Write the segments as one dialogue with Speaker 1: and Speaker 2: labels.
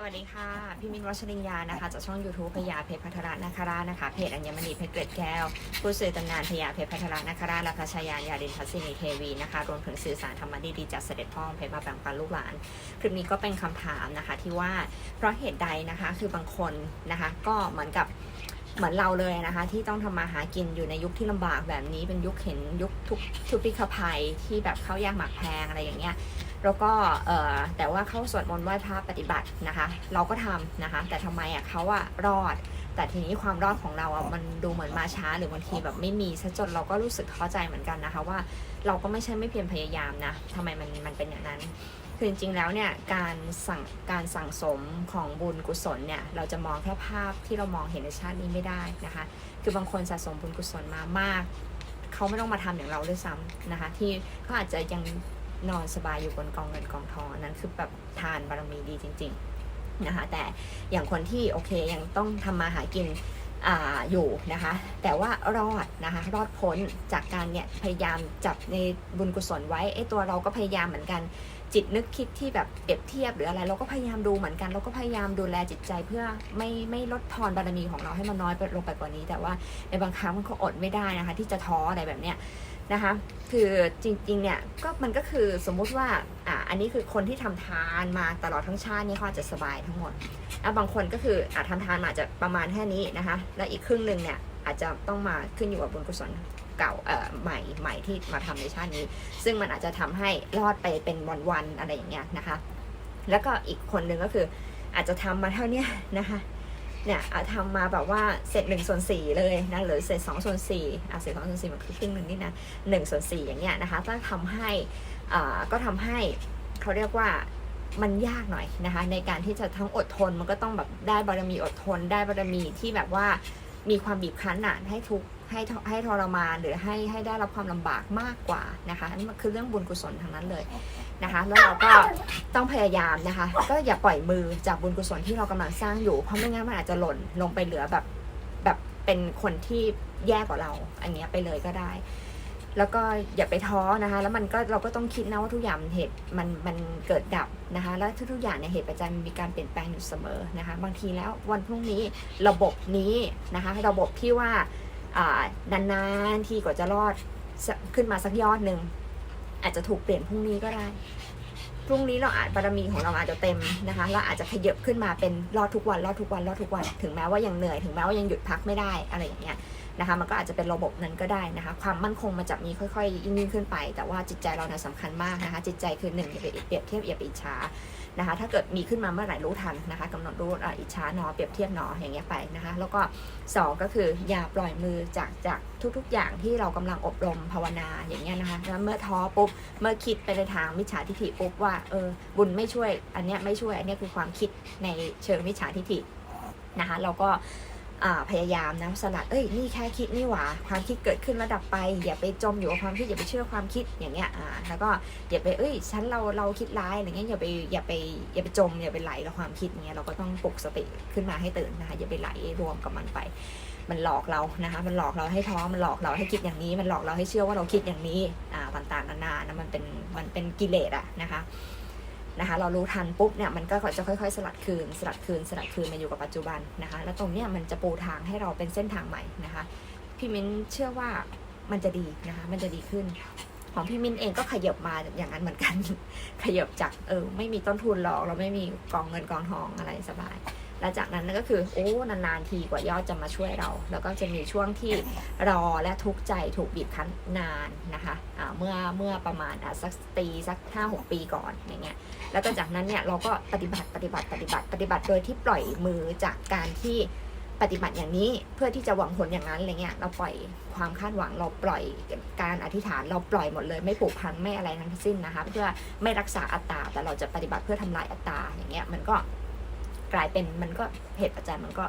Speaker 1: สวัสดีค่ะ พี่มินวัชรินยานะคะจากช่อง YouTube พยาเพชรพัทรนาคราชนะคะ เพจอัญมณีเพชรเกล็ดแก้ว ผู้สื่อตำนานพยาเพชรพัทรนาคราชและพระชายานยาดินทัศนีเทวีนะคะ รวมถึงสื่อสารธรรมะดีจากเสด็จพ่อเพชรมาแบ่งปันลูกหลาน คลิปนี้ก็เป็นคำถามนะคะที่ว่าเพราะเหตุใดนะคะ คือบางคนนะคะ ก็เหมือนกับเหมือนเราเลยนะคะ ที่ต้องทำมาหากินอยู่ในยุคที่ลำบากแบบนี้เป็นยุคเห็นยุคทุกทุกพิฆภัยที่แบบเข้ายากหมากแพงอะไรอย่างเงี้ยแล้วก็เออแต่ว่าเขาสวดมนต์ไหว้พระปฏิบัตินะคะ เราก็ทำนะคะ แต่ทำไมอะเขาอะรอด แต่ทีนี้ความรอดของเราอะมันดูเหมือนมาช้าหรือบางทีแบบไม่มีซะจนเราก็รู้สึกท้อใจเหมือนกันนะคะ ว่าเราก็ไม่ใช่ไม่เพียรพยายามนะทำไมมันมันเป็นอย่างนั้นคือจริงๆ แล้วเนี่ยการสั่งการสั่งสมของบุญกุศลเนี่ยเราจะมองแค่ภาพที่เรามองเห็นในชาตินี้ไม่ได้นะคะ คือบางคนสะสมบุญกุศลมามาก เขาไม่ต้องมาทำอย่างเราด้วยซ้ำนะคะ ที่เขาอาจจะยัง นอนสบายอยู่บนกองเงินกองทองอันนั้นคือแบบทานบารมีดีจริง ๆ นะคะ แต่อย่างคนที่โอเคยังต้องทำมาหากิน ออยู่นะคะ แต่ว่ารอดนะคะรอดพ้นจากการเนี่ยพยายามจับในบุญกุศลไว้ไอ้ตัวเราก็พยายามเหมือนกันจิตนึกคิดที่แบบเปรียบเทียบหรืออะไร เราก็พยายามดูเหมือนกันเราก็พยายามดูแลจิตใจเพื่อไม่ไม่ลดทอนบารมีของเราให้มันน้อยลงไปกว่านี้ แต่ว่าในบางครั้งมันก็อดไม่ได้นะคะ ที่จะท้ออะไรแบบเนี้ยนะคะคือจริงๆเนี่ยก็มันก็คือสมมุติว่าอ่าอันนี้คือคนที่ทำทานมาตลอดทั้งชาตินี่เขาจะสบายทั้งหมด แล้วบางคนก็คืออาจทำทานมาอาจจะประมาณแค่นี้นะคะ แล้วอีกครึ่งหนึ่งเนี่ยอาจจะต้องมาขึ้นอยู่กับบุญกุศลเก่าเอ่อใหม่ใหม่ที่มาทำในชาตินี้ ซึ่งมันอาจจะทำให้รอดไปเป็นวันๆอะไรอย่างเงี้ยนะคะ แล้วก็อีกคนหนึ่งก็คืออาจจะทำมาเท่านี้นะคะเนี่ยทำมาแบบว่าเสร็จหนึ่งส่วนสี่เลยนะหรือเสร็จสองส่วนสี่อะเสร็จสองส่วนสี่มันคือครึ่งหนึ่งนี่นะหนึ่งส่วนสี่อย่างเงี้ยนะคะก็ทำให้อ่าก็ทำให้เขาเรียกว่า มันยากหน่อยนะคะ ในการที่จะทั้งอดทนมันก็ต้องแบบได้บารมีอดทน ได้บารมีที่แบบว่ามีความบีบคั้นอะให้ทุกข์ให้ทให้ทรมานหรือให้ให้ได้รับความลำบากมากกว่านะคะนั่นมันคือเรื่องบุญกุศลทั้งนั้นเลยนะคะ แล้วเราก็ต้องพยายามนะคะ ก็อย่าปล่อยมือจากบุญกุศลที่เรากำลังสร้างอยู่เพราะไม่งั้นมันอาจจะหล่นลงไปเหลือแบบแบบเป็นคนที่แย่กว่าเรา อันเนี้ยไปเลยก็ได้ แล้วก็อย่าไปท้อนะคะ แล้วมันก็เราก็ต้องคิดนะว่าทุกอย่างเหตุมันมันเกิดดับนะคะ แล้วทุกๆอย่างในยเหตุปัจจัยมันมีการเปลี่ยนแปลงอยู่เสมอนะคะ บางทีแล้ววันพรุ่งนี้ระบบนี้นะคะ ระบบที่ว่านานๆทีกว่าจะรอดขึ้นมาสักยอดหนึ่งอาจจะถูกเปลี่ยนพรุ่งนี้ก็ได้ พรุ่งนี้เราอาจบารมีของเราอาจจะเต็มนะคะ เราอาจจะขยับขึ้นมาเป็นรอดทุกวันรอดทุกวันรอดทุกวัน ถึงแม้ว่ายังเหนื่อย ถึงแม้ว่ายังหยุดพักไม่ได้อะไรอย่างเงี้ย นะคะมันก็อาจจะเป็นระบบนั้นก็ได้นะคะ ความมั่นคงมันจะมีค่อยๆยิ่งขึ้นไป แต่ว่าจิตใจเราเนี่ยสำคัญมากนะคะ จิตใจคือหนึ่งอย่าไปเปรียบเทียบอย่าไปอิจฉานะคะ ถ้าเกิดมีขึ้นมาเมื่อไหร่รู้ทันนะคะกำหนดรู้อะอิจฉาหนอเปรียบเทียบหนออย่างเงี้ยไปนะคะ แล้วก็สองก็คืออย่าปล่อยมือจากจากทุกๆ อย่างที่เรากำลังอบรมภาวนาอย่างเงี้ยนะคะแล้วเมื่อท้อปุ๊บเมื่อคิดไปในทางมิจฉาทิฐิปุ๊บว่าเออบุญไม่ช่วย อันเนี้ยไม่ช่วยอันเนี้ยคือความคิดในเชิงมิจฉาทิฐินะคะ เราก็ พยายามนะสลัดเอ้ยนี่แค่คิดนี่หว่าความคิดเกิดขึ้นระดับไป อย่าไปจมอยู่กับความคิดอย่าไปเชื่อความคิดอย่างเงี้ยอ่าแล้วก็อย่าไปเอ้ยฉันเราเราคิดร้ายอะไรเงี้ยอย่าไปอย่าไปอย่าไปจมอย่าไปไหลกับความคิดเงี้ยเราก็ต้องปลุกสติขึ้นมาให้ตื่นนะคะอย่าไปไหลรวมกับมันไป มันหลอกเรานะคะมันหลอกเราให้ท้อมันหลอกเราให้คิดอย่างนี้ มันหลอกเราให้เชื่อว่าเราคิดอย่างนี้อ่าต่างๆนานานะมันเป็นมันเป็นกิเลสอะนะคะ นะคะ เรารู้ทันปุ๊บเนี่ยมันก็จะค่อยๆ สลัดคืน สลัดคืน สลัดคืนมาอยู่กับปัจจุบันนะคะ แล้วตรงเนี้ยมันจะปูทางให้เราเป็นเส้นทางใหม่นะคะ พี่มิ้นเชื่อว่ามันจะดีนะคะ มันจะดีขึ้น ของพี่มิ้นเองก็ขยับมาอย่างนั้นเหมือนกัน ขยับจากเออไม่มีต้นทุนหรอก เราไม่มีกองเงินกองทองอะไรสบายและจากนั้นก็คือโอ้นานๆทีกว่ายอดจะมาช่วยเรา แล้วก็จะมีช่วงที่รอและทุกข์ใจถูกบีบคั้นนานนะคะ เมื่อเมื่อประมาณอะสักปีสักห้าหกปีก่อนอย่างเงี้ยแล้วก็จากนั้นเนี่ยเราก็ปฏิบัติปฏิบัติปฏิบัติปฏิบัติโดยที่ปล่อยมือจากการที่ปฏิบัติอย่างนี้เพื่อที่จะหวังผลอย่างนั้นอะไรเงี้ยเราปล่อยความคาดหวังเราปล่อยการอธิษฐานเราปล่อยหมดเลยไม่ผูกพันไม่อะไรทั้งสิ้นนะคะเพื่อไม่รักษาอัตตาแต่เราจะปฏิบัติเพื่อทำลายอัตตาอย่างเงี้ยมันก็กลายเป็นมันก็เหตุปัจจัยมันก็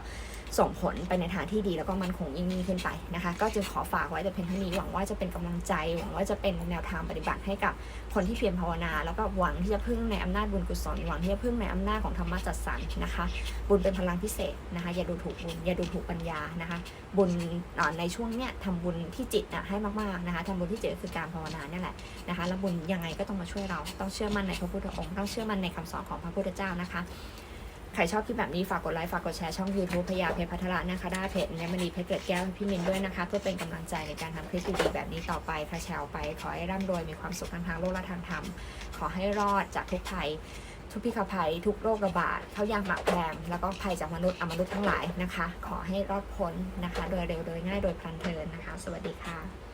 Speaker 1: ส่งผลไปในทางที่ดีแล้วก็มันคงยิ่งยิ่งขึ้นไปนะคะ ก็จึงขอฝากไว้แต่เพียงเท่านี้หวังว่าจะเป็นกำลังใจ หวังว่าจะเป็นแนวทางปฏิบัติให้กับคนที่เพียรภาวนา แล้วก็หวังที่จะพึ่งในอำนาจบุญกุศลหวังที่จะพึ่งในอำนาจของธรรมะจัดสรรนะคะ บุญเป็นพลังพิเศษนะคะ อย่าดูถูกบุญอย่าดูถูกปัญญานะคะ บุญในช่วงเนี้ยทำบุญที่จิตนะให้มากๆนะคะทำบุญที่จิตก็คือการภาวนาเนี่ยแหละนะคะแล้วบุญยังไงก็ต้องมาช่วยเราต้องเชื่อมั่นในพระพุทธองค์ต้องเชื่อมั่นในคำสอนของพระพุทธเจ้านะคะ ครชอบคลิปแบบนี้ฝากกดไลค์ฝากกดแชร์ช่อง YouTube พยาเพชรพัทระนะคะได้เพจอัญมณีเพชรเกล็ดแก้วพี่มินด้วยนะคะ เพื่อเป็นกำลังใจในการทำคลิปดีๆแบบนี้ต่อไปค่ะแชร์ออกไป ขอให้ร่ำรวยมีความสุขทางทางโลกและทางธรรม ขอให้รอดจากทุกภัยทุกพิฆภัยทุกโรคระบาดเข้ายางหมากแพงแล้วก็ภัยจากมนุษย์อมนุษย์ทั้งหลายนะคะ ขอให้รอดพ้นนะคะ โดยเร็วโดยง่ายโดยพลันเพลินนะคะ สวัสดีค่ะ